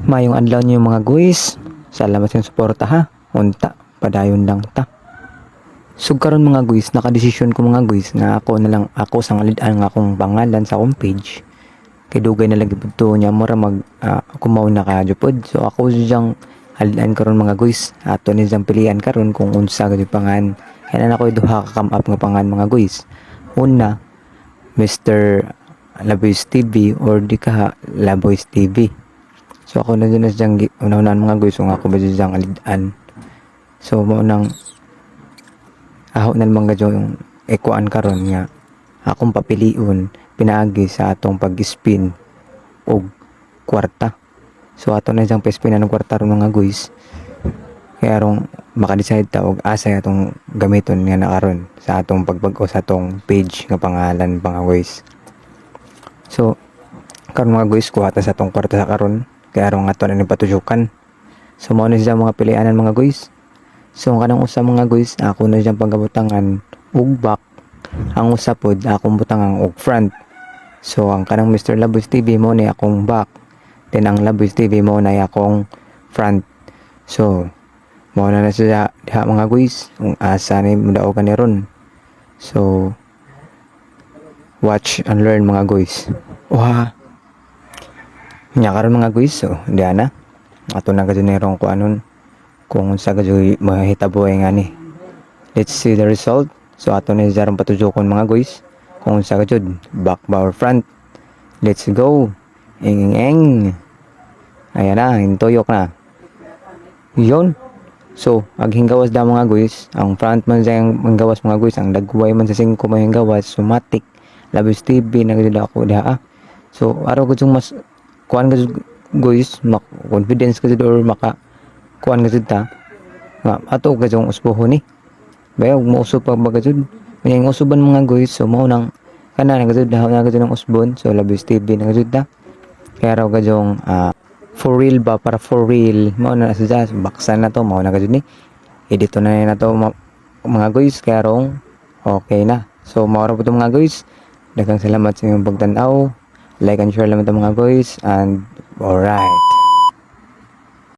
Mayong adlaw niyo mga guys. Salamat sa suporta ha. Unta, padayon lang ta. So karon mga guys, nakadesisyon ko mga guys na ako na lang ako sang alidan nga akong pangalan sa akong page. Kay dugay na lagi pudto niya mura mag uh, kumaw na ka jupod. So ako siyang alidan karon mga guys. Ato ni siyang pilihan karon kung unsa gid pangan. Kaya na ako duha ka come up nga pangan mga guys. Una, Mr. Laboys TV or di ka Laboys TV. So ako na din na siyang una-unahan mga guys, kung ako ba siyang alidan. So mo nang aho na mga gadyo yung ekuan karon nga akong papiliun pinaagi sa atong pag-spin og kwarta. So ato na siyang pespinan ng kwarta ron mga guys. Kaya rong makadecide ta og asa atong gamiton nga na karon sa atong pagbag-o sa atong page nga pangalan mga guys. So karon mga guys kuha ta sa atong kwarta sa karon kaya rong ato na ni patujukan. So mao na siya mga pilianan mga guys. So ang kanang usa mga guys, ako na siyang pagkabutangan ug back. Ang usa pod akong butangan og front. So ang kanang Mr. Labos TV mo na akong back. Then ang Labos TV mo na akong front. So mo na na siya diha mga guys, kung asa ni mudao ka ni ron. So watch and learn mga guys. Wah. Nya karon mga guys, so diha na. Ato na gadyo ni ko anon kung sa gadyo mahitabo nga ni. Let's see the result. So ato na jarang patujokon mga guys. Kung sa gadyo back bar front. Let's go. Eng eng eng. Ayan na, hintuyok na. Yun. So, ang hinggawas da mga guys, ang front man sa yung hinggawas mga guys, ang dagway man sa singko may hinggawas, sumatic, labis TV, nagdid ako diha. ah. So, araw ko mas, kuhan ka guys, mak confidence ka or maka, kuhan ka ta, nga, ato ka yung usbuho ni. Bayaw, mausap pa ba ka jud. Yung usuban mga guys, so mao nang, kana na ka jud, dahaw na ka jud ng usbon, so labis TV na ka jud ta. Kaya raw ka yung, ah, for real ba? Para for real. Mao na sa jazz baksan na to mao na gud ni. Edit na na to mga guys kaya rong okay na. So mao ra po mga guys. Daghang salamat sa inyong pagtan-aw like and share lang to mga guys and alright